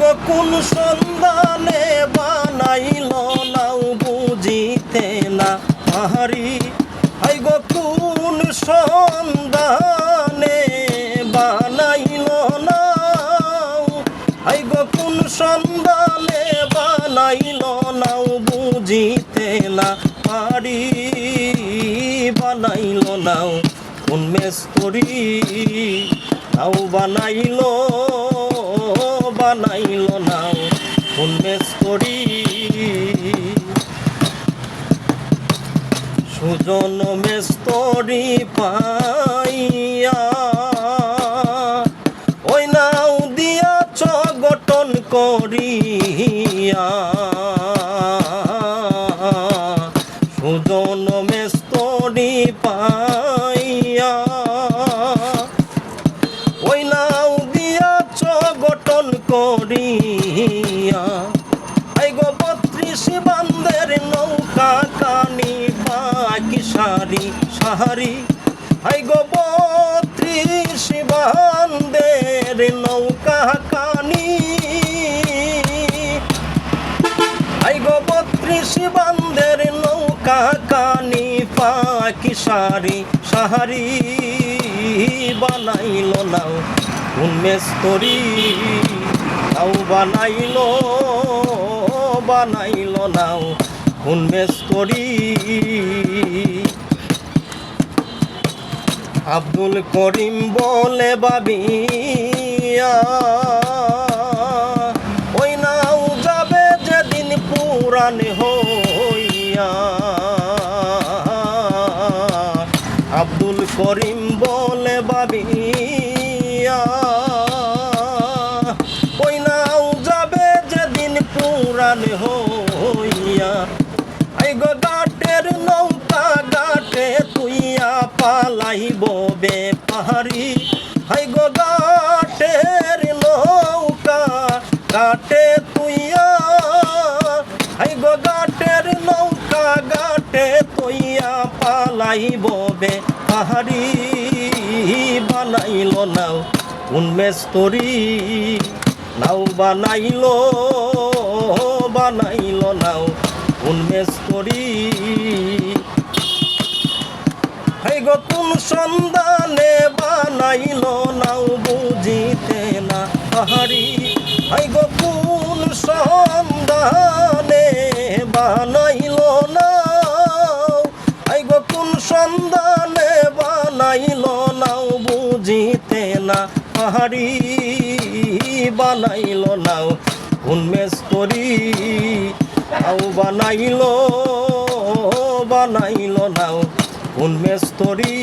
গো, কোন সন্ধানে বানাইল নাও বুঝিতে না পাহারি হাই গো, কোন সন্ধানে বানাইল নাও। হাই গো, কোন সন্ধানে বানাইল নাও বুঝিতে না পারি বানাইল নাও, কোন মেস্তরি। নাও বানাইল বানাইল নাও উন্মেষ করি? সুজন মেস্তরি পাইয়া করিয়া। গো বত্রিশ বান্দের নৌকা কানি বাকি সারি সাহারি আই গো বত্রিশ বান্দের নৌকা কানি আই গো বত্রিশ নৌকা কানি পাকি সারি সাহারি বানাইল নাও উন্মেস্তরি নাও বানাইল বানাইল নাও উন্মেস্তরি আব্দুল করিম বলে বাবিয়া ওই নাও যাবে যেদিন পুরান হইয়া। আব্দুল করিম বলে বাবিয়া পুরান হইয়া। আই গো গাটের নৌকা, গাটে তুইয়া পালাইব বে পাহাড়ি। হাই গো গাটের নৌকা, গাটে তুইয়া। হাই গো গাটের নৌকা, গাটে তুইয়া পালাইব বে পাহাড়ি। বানাইল নাও উন্মেস্তরি নাও বানাইল বানাইল নাও উন্মেস্তরি হাই গো, কোন সন্ধানে বানাইল নাও বুঝিতে না পাহাড়ি। হাই গো, কোন সন্ধানে বানাইল নাও? হাই গো, কোন সন্ধানে বানাইল নাও বুঝিতে না পাহাড়ি। বানাইল নাও কোন করি নাও বানাইল বানাইল নাও কোন মেস্তরি।